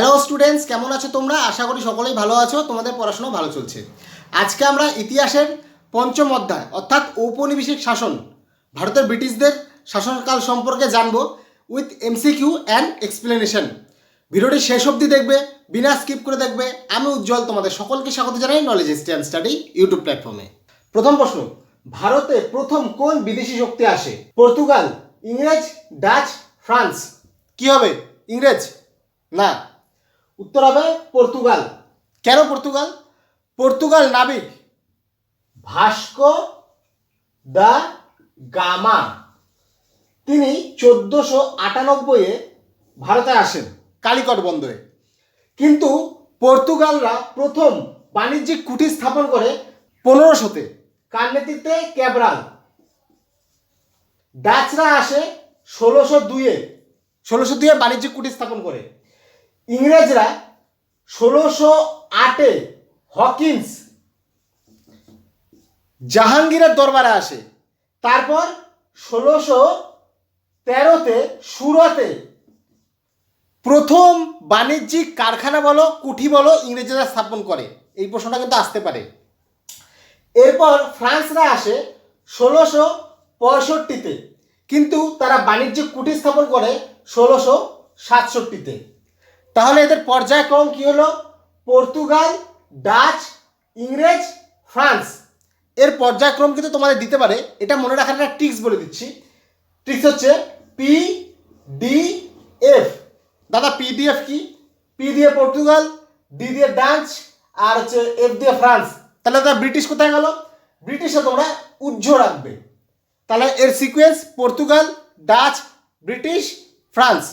Hello students কেমন আছো তোমরা? আশা করি সকলেই ভালো আছো, তোমাদের পড়াশোনা ভালো চলছে। আজকে আমরা ইতিহাসের পঞ্চম অধ্যায়, অর্থাৎ ঔপনিবেশিক শাসন, ভারতের ব্রিটিশদের শাসনকাল সম্পর্কে জানব উইথ এমসিকিউ অ্যান্ড এক্সপ্লেনেশন ভিডিওটি শেষ অবধি দেখবে, বিনা স্কিপ করে দেখবে, আমি উজ্জ্বল, তোমাদের সকলকে স্বাগত জানাই নলেজ স্ট্যান্ড স্টাডি ইউটিউব প্ল্যাটফর্মে প্রথম প্রশ্ন, ভারতে প্রথম কোন বিদেশি শক্তি আসে? পর্তুগাল, ইংরেজ, ডাচ, ফ্রান্স। কি হবে? ইংরেজ? না উত্তর হবে পর্তুগাল। কেন পর্তুগাল? পর্তুগাল নাবিক। Vasco da Gama. তিনি চোদ্দোশো আটানব্বইয়ে ভারতে আসেন। কালিকট বন্দরে। কিন্তু পর্তুগালরা প্রথম বাণিজ্যিক কুঠি স্থাপন করে পনেরোশোতে। কার নেতৃত্বে? ক্যাবরাল। ডাচরা আসে ষোলোশো দুইয়ে। ষোলোশো দুইয়ে বাণিজ্যিক কুটির স্থাপন করে। ইংরেজরা ষোলোশো আটে হকিন্স জাহাঙ্গীরের দরবারে আসে। তারপর ষোলোশো তেরোতে সুরতে প্রথম বাণিজ্যিক কারখানা বলো, কুঠি বলো ইংরেজরা স্থাপন করে। এই প্রশ্নটা কিন্তু আসতে পারে। এরপর ফ্রান্সরা আসে ষোলোশো পঁয়ষট্টিতে। কিন্তু তারা বাণিজ্যিক কুঠি স্থাপন করে ষোলোশো সাতষট্টিতে। তাহলে এদের পর্যায়ক্রম কি হলো? পর্তুগাল, ডাচ, ইংরেজ, ফ্রান্স। এর পর্যায়ক্রম কিন্তু তোমাদের দিতে পারে। এটা মনে রাখার একটা ট্রিক্স বলে দিচ্ছি। ট্রিক্স হচ্ছে পি ডি এফ দাদা পি ডি এফ কি? পি দিয়ে পর্তুগাল ডি দিয়ে ডাচ, আর হচ্ছে এফ দিয়ে ফ্রান্স। তাহলে দাদা, ব্রিটিশ কোথায় গেল? ব্রিটিশে তোমরা উজ্জ রাখবে। তাহলে এর sequence Portugal, Dutch, British, France.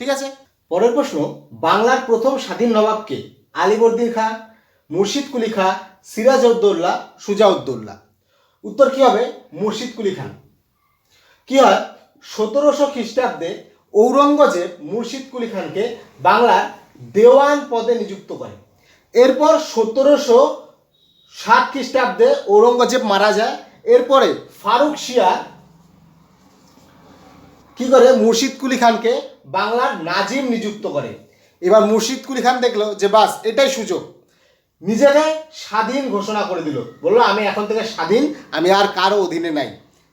ঠিক আছে? পরের প্রশ্ন বাংলার প্রথম স্বাধীন নবাবকে আলিবর্দিন খা, মুর্শিদ কুলি খা সিরাজ উদ্দৌল্লা সুজাউদ্দৌল্লা উত্তর কি হবে? মুর্শিদ কুলি খান। কি হয়? সতেরোশো খ্রিস্টাব্দে ঔরঙ্গজেব মুর্শিদ কুলি খানকে বাংলার দেওয়ান পদে নিযুক্ত করে। এরপর সতেরোশো ষাট খ্রিস্টাব্দে ঔরঙ্গজেব মারা যায়। এরপরে ফারুক শিয়া কি করে? মুর্শিদ কুলি খানকে বাংলার নাজিম নিযুক্ত করে। এবার মুর্শিদ কুলি খান দেখল যে, বাস, এটাই সুযোগ। নিজেকে স্বাধীন ঘোষণা করে দিল। বলল, আমি এখন থেকে স্বাধীন, আমি আর কারও অধীনে নাই।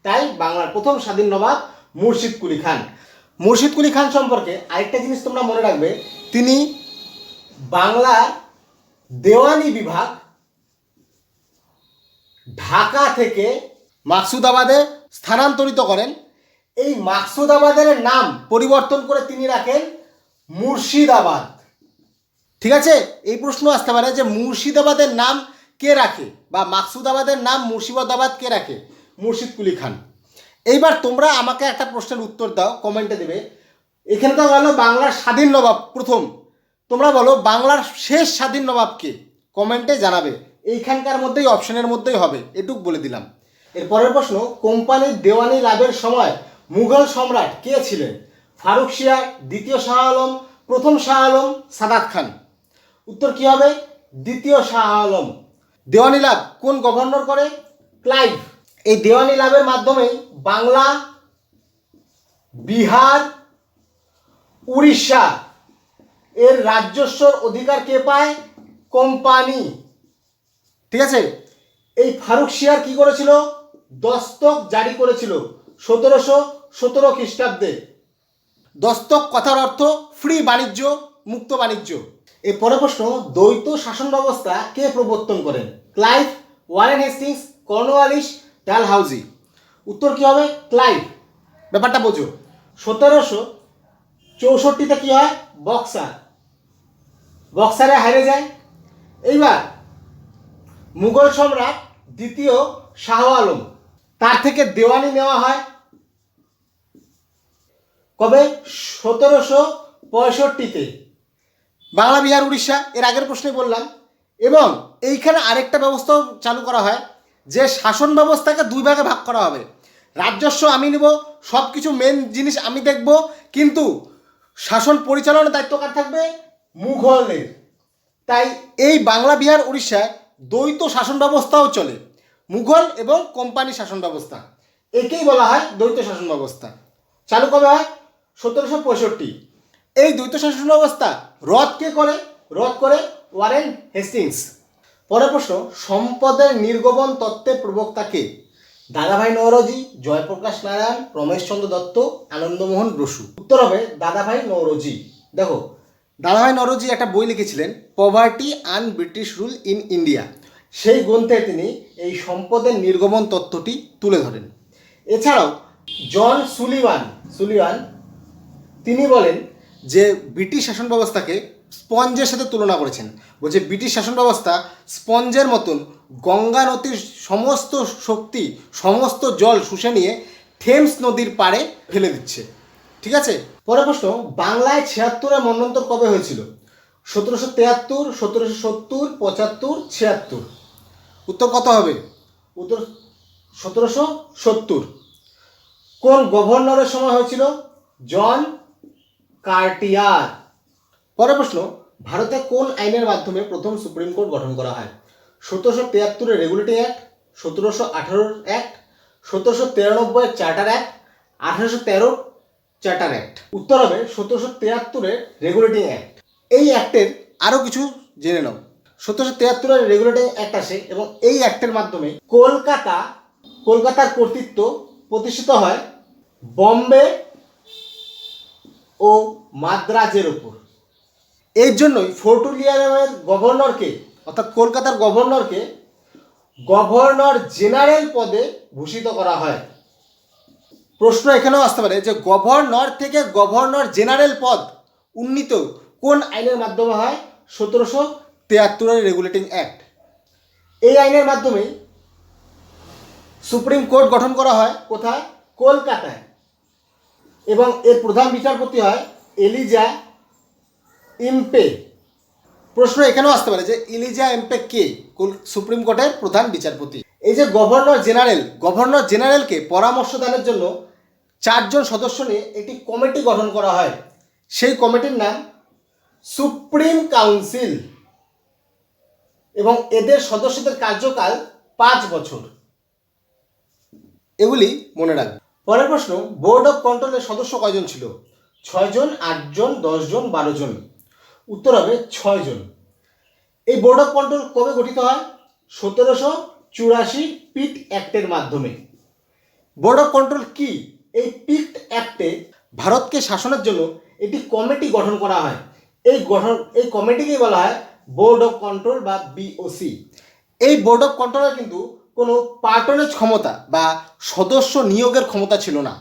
তাই বাংলার প্রথম স্বাধীন নবাব মুর্শিদ কুলি খান। মুর্শিদ কুলি খান সম্পর্কে আরেকটা জিনিস তোমরা মনে রাখবে, তিনি বাংলার দেওয়ানি বিভাগ ঢাকা থেকে মাকসুদাবাদে স্থানান্তরিত করেন। এই মাকসুদাবাদের নাম পরিবর্তন করে তিনি রাখেন মুর্শিদাবাদ। ঠিক আছে? এই প্রশ্ন আসতে পারে যে মুর্শিদাবাদের নাম কে রাখে বা মাকসুদাবাদের নাম মুর্শিদাবাদ কে রাখে? মুর্শিদ কুলি খান। এইবার তোমরা আমাকে একটা প্রশ্নের উত্তর দাও কমেন্টে দেবে। এখানে তো গেল বাংলার স্বাধীন নবাব প্রথম। তোমরা বলো বাংলার শেষ স্বাধীন নবাবকে কমেন্টে জানাবে। এইখানকার মধ্যেই অপশনের মধ্যেই হবে। এটুক বলে দিলাম। এরপরের প্রশ্ন, কোম্পানির দেওয়ানি লাভের সময় মুঘল সম্রাট কে ছিলেন? ফারুক শিয়া দ্বিতীয় শাহ আলম, প্রথম শাহ আলম সাদাত খান। উত্তর কি হবে? দ্বিতীয় শাহ আলম। দেওয়ানি লাভ কোন গভর্নর করে? ক্লাইভ। এই দেওয়ানি লাভের মাধ্যমে বাংলা, বিহার, উড়িষ্যা এর রাজস্বর অধিকার কে পায়? কোম্পানি। ঠিক আছে? এই ফারুক শিয়ার কি করেছিল? দস্তক জারি করেছিল সতেরোশো সতেরো খ্রিস্টাব্দে। দস্তক কথার অর্থ ফ্রি বাণিজ্য, মুক্ত বাণিজ্য। এর পরে প্রশ্ন, দ্বৈত শাসন ব্যবস্থা কে প্রবর্তন করেন? Clive, Warren Hastings Cornwallis Dalhousie. উত্তর কি হবে? ক্লাইভ। ব্যাপারটা বোঝো। সতেরোশো চৌষট্টিতে কি হয়? বক্সার। বক্সারে হারে যায়। এইবার, মুঘল সম্রাট দ্বিতীয় শাহ আলম। তার থেকে দেওয়ানি নেওয়া হয় কবে? সতেরোশো পঁয়ষট্টিতে। বাংলা, বিহার, উড়িষ্যা, এর আগের প্রশ্নে বললাম। এবং এইখানে আরেকটা ব্যবস্থাও চালু করা হয়, যে শাসন ব্যবস্থাকে দুই ভাগে ভাগ করা হবে। রাজস্ব আমি নেব সব কিছু মেন জিনিস আমি দেখব, কিন্তু শাসন পরিচালনার দায়িত্ব কার থাকবে? মুঘলের তাই এই বাংলা, বিহার, উড়িষ্যায় দ্বৈত শাসন ব্যবস্থাও চলে, মুঘল এবং কোম্পানি শাসন ব্যবস্থা। একেই বলা হয় দ্বৈত শাসন ব্যবস্থা। চালু কবে হয়? সতেরোশো পঁয়ষট্টি। এই দ্বৈত শাসন ব্যবস্থা রদ কে করে? রদ করে ওয়ারেন হেস্টিংস। পরের প্রশ্ন, সম্পদের নির্গমন তত্ত্বের প্রবক্তা কে? দাদাভাই নৌরজি জয়প্রকাশ নারায়ণ রমেশচন্দ্র দত্ত, আনন্দমোহন বসু। উত্তর হবে দাদাভাই নৌরজি দেখো, দাদাভাই নৌরজি একটা বই লিখেছিলেন poverty un British rule in India সেই গ্রন্থে তিনি এই সম্পদের নির্গমন তত্ত্বটি তুলে ধরেন। এছাড়াও, জন সুলিওয়ান সুলিভান তিনি বলেন যে ব্রিটিশ শাসন ব্যবস্থাকে স্পঞ্জের সাথে তুলনা করেছেন। বলছে ব্রিটিশ শাসন ব্যবস্থা স্পঞ্জের মতন গঙ্গা নদীর সমস্ত শক্তি, সমস্ত জল শুষে নিয়ে থেমস নদীর পাড়ে ফেলে দিচ্ছে। ঠিক আছে? পরের প্রশ্ন, বাংলায় ছিয়াত্তরের মন্বন্তর কবে হয়েছিল? সতেরোশো তেয়াত্তর, সতেরোশো সত্তর, পঁচাত্তর, ছিয়াত্তর। উত্তর কত হবে? উত্তর সতেরোশো সত্তর। কোন গভর্নরের সময় হয়েছিল? John Cartier. পরের প্রশ্ন, ভারতে কোন আইনের মাধ্যমে প্রথম সুপ্রিম কোর্ট গঠন করা হয়? সতেরোশো তিয়াত্তরের রেগুলেটিং অ্যাক্ট সতেরোশো আঠারোর অ্যাক্ট সতেরোশো তিরানব্বই চার্টার অ্যাক্ট আঠারোশো তেরো চার্টার অ্যাক্ট উত্তর হবে সতেরোশো তিয়াত্তরের রেগুলেটিং অ্যাক্ট এই অ্যাক্টের আরও কিছু জেনে নাও। সতেরোশো তিয়াত্তরের রেগুলেটিং অ্যাক্ট আসে এবং এই অ্যাক্টের মাধ্যমে কলকাতা, কলকাতার কর্তৃত্ব প্রতিষ্ঠিত হয়। বম্বে ও মাদ্রাজের ওপর এর জন্যই ফোর্ট উইলিয়ামের গভর্নরকে, অর্থাৎ কলকাতার গভর্নরকে গভর্নর জেনারেল পদে ভূষিত করা হয়। প্রশ্ন এখানেও আসতে পারে যে গভর্নর থেকে গভর্নর জেনারেল পদ উন্নীত কোন আইনের মাধ্যমে হয়? সতেরোশো তেয়াত্তরের রেগুলেটিং অ্যাক্ট। এই আইনের মাধ্যমে সুপ্রিম কোর্ট গঠন করা হয় কোথায়? কলকাতায়। এবং এর প্রধান বিচারপতি হয় এলিজা ইম্পে। প্রশ্ন এখানেও আসতে পারে যে ইলিজা এমপে কে? সুপ্রিম কোর্টের প্রধান বিচারপতি। এই যে গভর্নর জেনারেল, গভর্নর জেনারেলকে পরামর্শ দানের জন্য চারজন সদস্য নিয়ে একটি কমিটি গঠন করা হয়। সেই কমিটির নাম সুপ্রিম কাউন্সিল। এবং এদের সদস্যদের কার্যকাল পাঁচ বছর। এগুলি মনে রাখবে পরের প্রশ্ন বোর্ড অফ কন্ট্রোলের সদস্য কয়জন ছিল? ছয়জন, আটজন, দশজন বারো জন উত্তর হবে ছয়জন। এই বোর্ড অফ কন্ট্রোল কবে গঠিত হয়? সতেরোশো চুরাশি পিট অ্যাক্টের মাধ্যমে। বোর্ড অফ কন্ট্রোল কি? এই পিট অ্যাক্টে ভারতকে শাসনের জন্য একটি কমিটি গঠন করা হয়। এই গঠন, এই কমিটিকেই বলা হয় বোর্ড অফ কন্ট্রোল বা বিওসি এই বোর্ড অফ কন্ট্রোলের কিন্তু কোনো পার্টনের ক্ষমতা বা সদস্য নিয়োগের ক্ষমতা ছিল না।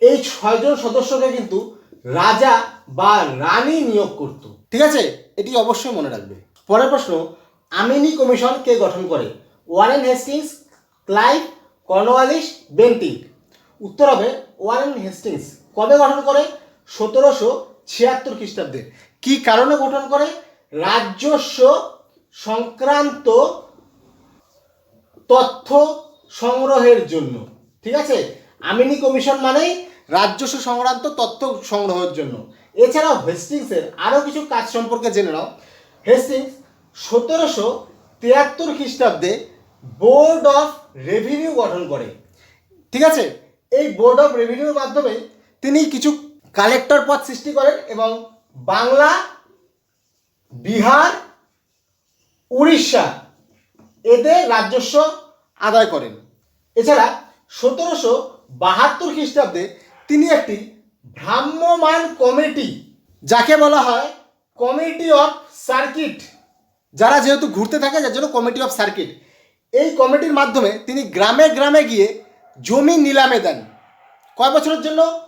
এই ছয়জন সদস্যকে কিন্তু রাজা বা রানী নিয়োগ করত। ঠিক আছে? এটি অবশ্যই মনে রাখবে। পরের প্রশ্ন, আমিনি কমিশন কে গঠন করে? Warren Hastings, Clive Cornwallis Bentinck. উত্তর হবে ওয়ারেন হেস্টিংস। কবে গঠন করে? সতেরোশো ছিয়াত্তর খ্রিস্টাব্দে। কি কারণে গঠন করে? রাজস্ব সংক্রান্ত তথ্য সংগ্রহের জন্য, ঠিক আছে? আমিনি কমিশন মানেই রাজস্ব সংক্রান্ত তথ্য সংগ্রহের জন্য। এছাড়াও হেস্টিংসের আরও কিছু কাজ সম্পর্কে জেনে নাও। হেস্টিংস সতেরোশো তিয়াত্তর খ্রিস্টাব্দে বোর্ড অফ রেভিনিউ গঠন করে। ঠিক আছে? এই বোর্ড অফ রেভিনিউর মাধ্যমে তিনি কিছু কালেক্টর পদ সৃষ্টি করেন এবং বাংলা, বিহার, উড়িষ্যা এদের রাজস্ব আদায় করেন। এছাড়া সতেরোশো বাহাত্তর খ্রিস্টাব্দে তিনি একটি ভ্রাম্যমান কমিটি, যাকে বলা হয় কমিটি অফ সার্কিট। যারা যেহেতু ঘুরতে থাকে, যার জন্য কমিটি অফ সার্কিট। এই কমিটির মাধ্যমে তিনি গ্রামে গ্রামে গিয়ে জমি নিলামে দেন। কয় বছরের জন্য?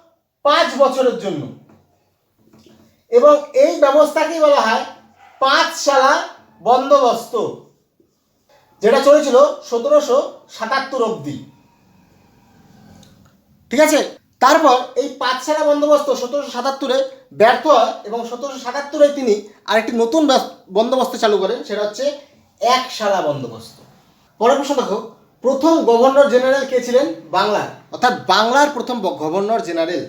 পাঁচ বছরের জন্য। এবং এই ব্যবস্থাকেই বলা হয় পাঁচ পাঁচশালা বন্দোবস্ত। যেটা চলেছিল সতেরোশো সাতাত্তর অবধি। ঠিক আছে? তারপর এই পাঁচশালা বন্দোবস্ত সতেরোশো সাতাত্তরে ব্যর্থ হয় এবং সতেরোশো সাতাত্তরে তিনি আরেকটি নতুন বন্দোবস্ত চালু করেন, সেটা হচ্ছে একশালা বন্দোবস্ত। পরের প্রশ্ন দেখো, প্রথম গভর্নর জেনারেল কে ছিলেন? বাংলার। অর্থাৎ বাংলার প্রথম governor general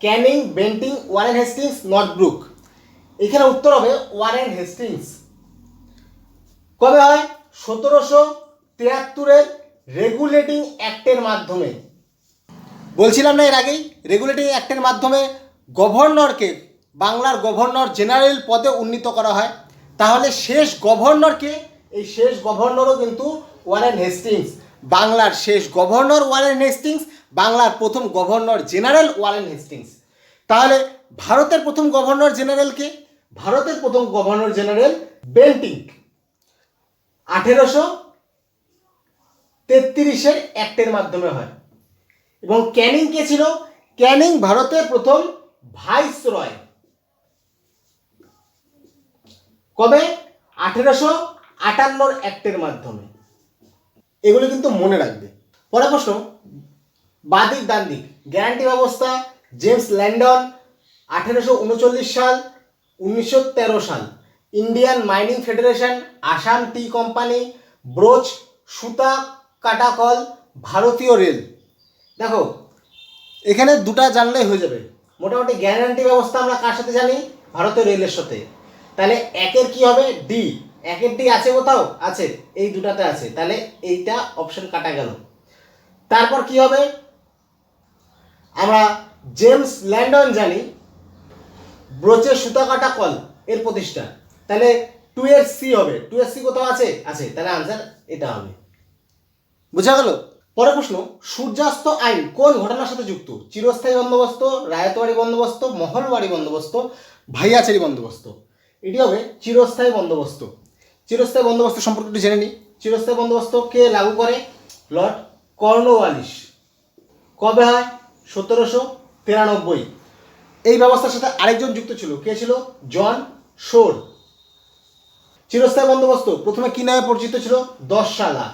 Canning, Bentinck, Warren Hastings Northbrook এখানে উত্তর হবে ওয়ারেন হেস্টিংস। কবে হয়? সতেরোশো তিয়াত্তরের রেগুলেটিং অ্যাক্টের মাধ্যমে। বলছিলাম না এর আগেই, রেগুলেটিং অ্যাক্টের মাধ্যমে গভর্নরকে, বাংলার গভর্নর জেনারেল পদে উন্নীত করা হয়। তাহলে শেষ গভর্নরকে, এই শেষ গভর্নরও কিন্তু ওয়ারেন হেস্টিংস। বাংলার শেষ গভর্নর ওয়ারেন হেস্টিংস, বাংলার প্রথম গভর্নর জেনারেল ওয়ারেন হেস্টিংস। তাহলে ভারতের প্রথম গভর্নর জেনারেলকে, ভারতের প্রথম গভর্নর জেনারেল বেন্টিঙ্ক। আঠেরোশো তেত্রিশের অ্যাক্টের মাধ্যমে হয়। এবং ক্যানিং কে ছিল? ক্যানিং ভারতের প্রথম ভাইস রয় কবে? আঠেরোশো আটান্নর অ্যাক্টের মাধ্যমে। এগুলো কিন্তু মনে রাখবে। পরে প্রশ্ন, বাদিক দান্দিক গ্যারান্টি ব্যবস্থা, জেমস ল্যান্ডন, আঠেরোশো উনচল্লিশ সাল, উনিশশো তেরো সাল। Indian mining federation Assam tea company Broach সুতা কাটাকল ভারতীয় রেল দেখো, এখানে দুটা জানলেই হয়ে যাবে। মোটামুটি গ্যারান্টি ব্যবস্থা আমরা কার সাথে জানি? ভারতীয় রেলের সাথে। তাহলে একের কি হবে? ডি একের ডি আছে কোথাও? আছে। এই দুটাতে আছে। তাহলে এইটা অপশন কাটা গেল। তারপর কি হবে? আমরা জেমস ল্যান্ডন জানি। ব্রোচের সুতা কাটা কল এর প্রতিষ্ঠা। তাহলে টু এর সি হবে। টু এর সি কোথাও আছে? আছে। তাহলে আনসার এটা হবে। বোঝা গেল? পরের প্রশ্ন, সূর্যাস্ত আইন কোন ঘটনার সাথে যুক্ত? চিরস্থায়ী বন্দোবস্ত, রায়তবাড়ি বন্দোবস্ত, মহলবাড়ি বন্দোবস্ত ভাইয়াচারি বন্দোবস্ত। এটি হবে চিরস্থায়ী বন্দোবস্ত। চিরস্থায়ী বন্দোবস্ত সম্পর্কে একটু জেনে নিই। চিরস্থায়ী বন্দোবস্ত কে লাগু করে? Lord Cornwallis. কবে হয়? সতেরোশো তিরানব্বই। এই ব্যবস্থার সাথে আরেকজন যুক্ত ছিল। কে ছিল? জন শোর। চিরস্থায়ী বন্দোবস্ত। প্রথমে কি নামে পরিচিত ছিল দশ সালা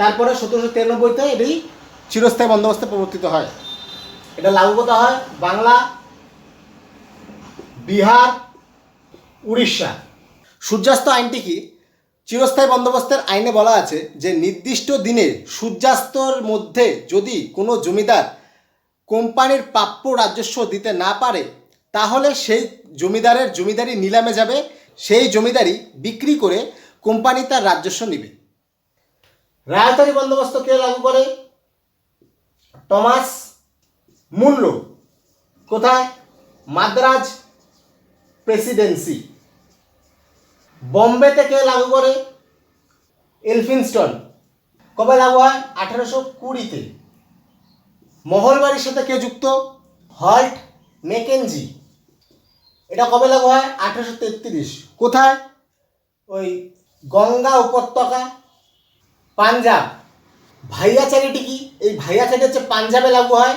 তারপরে সতেরোশো তিরানব্বইতে এটি চিরস্থায়ী বন্দোবস্তে প্রবর্তিত হয়। এটা লাগু করা হয় বাংলা, বিহার, উড়িষ্যা। সূর্যাস্ত আইনটি কি? চিরস্থায়ী বন্দোবস্তের আইনে বলা আছে যে নির্দিষ্ট দিনে সূর্যাস্তর মধ্যে যদি কোনো জমিদার কোম্পানির প্রাপ্য রাজস্ব দিতে না পারে, তাহলে সেই জমিদারের জমিদারি নিলামে যাবে সেই জমিদারি বিক্রি করে কোম্পানি তার রাজস্ব নেবে। রায়তারি বন্দোবস্ত কে লাগু করে? টমাস মূল্য কোথায়? মাদ্রাজ প্রেসিডেন্সি। বোম্বেতে কে লাগু করে? এলফিনস্টন। কবে লাগু হয়? আঠারোশো কুড়িতে। মহলবাড়ির সাথে কে যুক্ত? হল্ট মেকেনজি এটা কবে লাগু হয় আঠারোশো তেত্রিশ। কোথায়? ওই গঙ্গা উপত্যকা, পাঞ্জাব। ভাইয়াচারিটি কি? এই ভাইয়াচারি হচ্ছে পাঞ্জাবে লাগু হয়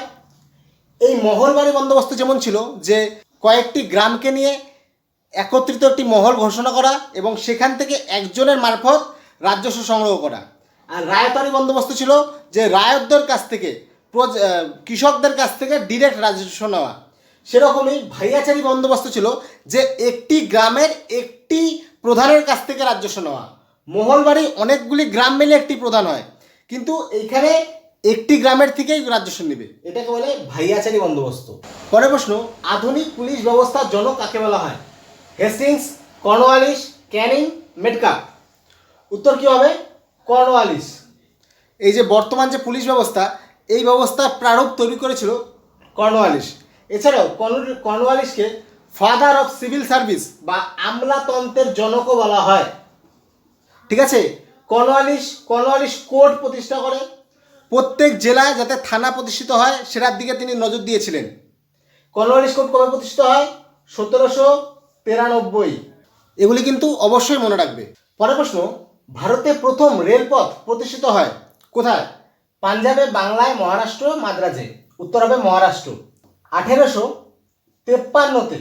এই মহলবাড়ি বন্দোবস্ত যেমন ছিল, যে কয়েকটি গ্রামকে নিয়ে একত্রিত একটি মহল ঘোষণা করা এবং সেখান থেকে একজনের মারফত রাজস্ব সংগ্রহ করা। আর রায়তারি বন্দোবস্ত ছিল, যে রায়তদের কাছ থেকে কৃষকদের কাছ থেকে ডিরেক্ট রাজস্ব নেওয়া। সেরকমই ভাইয়াচারি বন্দোবস্ত ছিল যে একটি গ্রামের একটি প্রধানের কাছ থেকে রাজস্ব নেওয়া। মহলবাড়ি অনেকগুলি গ্রাম মিলে একটি প্রধান হয়। কিন্তু এইখানে একটি গ্রামের থেকেই রাজস্ব নেবে। এটাকে বলে ভাইয়াচারি বন্দোবস্ত। পরের প্রশ্ন, আধুনিক পুলিশ ব্যবস্থার জনক কাকে বলা হয়? হেস্টিংস, কর্নওয়ালিস, ক্যানিং মেটকাপ উত্তর কি হবে? কর্নওয়ালিস। এই যে বর্তমান যে পুলিশ ব্যবস্থা, এই ব্যবস্থার প্রারূপ তৈরি করেছিল কর্নওয়ালিস। এছাড়াও কর্ন- কর্নওয়ালিসকে ফাদার অফ সিভিল সার্ভিস বা আমলাতন্ত্রের জনকও বলা হয়। ঠিক আছে? কর্নওয়ালিস কর্নওয়ালিস কোর্ট প্রতিষ্ঠা করে। প্রত্যেক জেলায় যাতে থানা প্রতিষ্ঠিত হয়, সেটার দিকে তিনি নজর দিয়েছিলেন। কর্নওয়ালিস কোর্ট কবে প্রতিষ্ঠিত হয়? সতেরোশো তিরানব্বই। এগুলি কিন্তু অবশ্যই মনে রাখবে। পরের প্রশ্ন, ভারতে প্রথম রেলপথ প্রতিষ্ঠিত হয় কোথায়? পাঞ্জাবে, বাংলায়, মহারাষ্ট্র, মাদ্রাজে। উত্তর হবে মহারাষ্ট্র। আঠেরোশো তেপ্পান্নতে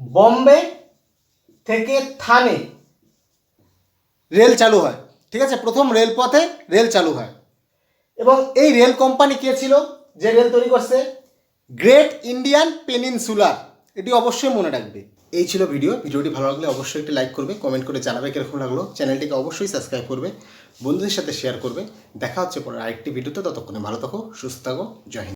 বম্বে থেকে থানে রেল চালু হয়। ঠিক আছে? প্রথম রেলপথে রেল চালু হয়। এবং এই রেল কোম্পানি কে ছিল? যে রেল তৈরি করছে? গ্রেট ইন্ডিয়ান পেনিনসুলার এটি অবশ্যই মনে রাখবে। এই ছিল ভিডিও। ভিডিওটি ভালো লাগলে অবশ্যই একটি লাইক করবে, কমেন্ট করে জানাবে কীরকম লাগল। চ্যানেলটিকে অবশ্যই সাবস্ক্রাইব করবে, বন্ধুদের সাথে শেয়ার করবে। দেখা হচ্ছে পরে আরেকটি ভিডিওতে। ততক্ষণে ভালো থাকো, সুস্থ থাকো। জয় হিন্দ।